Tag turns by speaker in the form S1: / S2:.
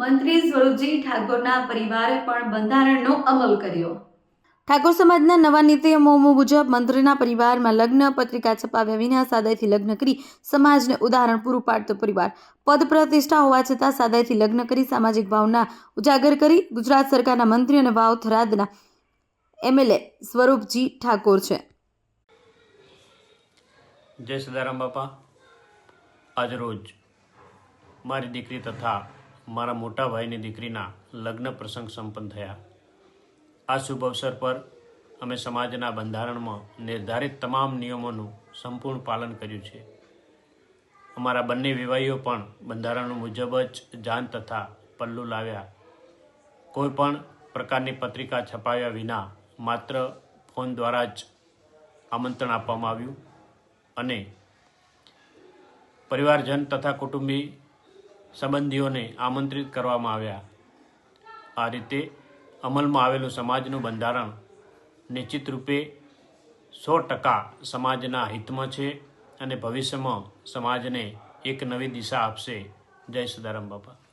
S1: મંત્રી સ્વરૂપજી ઠાકોરના પરિવારે પણ બંધારણનો અમલ કર્યો. ઠાકોર સમાજના નવા નિયમો મુજબ મંત્રીના પરિવારમાં લગ્ન પત્રિકા છપાવ્યા વિના સાદાઈથી લગ્ન કરી સમાજને ઉદાહરણ પૂરું પાડતો પરિવાર. પદ પ્રતિષ્ઠા હોવા છતાં સાદાઈથી લગ્ન કરી સામાજિક ભાવના ઉજાગર કરી ગુજરાત સરકારના મંત્રી અને વાવ થરાદના એમએલએ સ્વરૂપજી ઠાકોર છે.
S2: જય સદારામ બાપા. આજરોજ મારી દીકરી તથા મારા મોટા ભાઈની દીકરીના લગ્ન પ્રસંગ સંપન્ન થયા. આ શુભ અવસર પર અમે સમાજના બંધારણમાં નિર્ધારિત તમામ નિયમોનું સંપૂર્ણ પાલન કર્યું છે. અમારા બંને વિવાહીઓ પણ બંધારણ મુજબ જ જાન તથા પલ્લુ લાવ્યા. કોઈ પણ પ્રકારની પત્રિકા છપાવ્યા વિના માત્ર ફોન દ્વારા જ આમંત્રણ આપવામાં આવ્યું અને પરિવારજન તથા કુટુંબી સંબંધીઓને આમંત્રિત કરવામાં આવ્યા. આ રીતે અમલમાં આવેલું સમાજનું બંધારણ નિશ્ચિત રૂપે સો ટકા સમાજના હિતમાં છે અને ભવિષ્યમાં સમાજને એક નવી દિશા આપશે. જય સદારામ બાપા.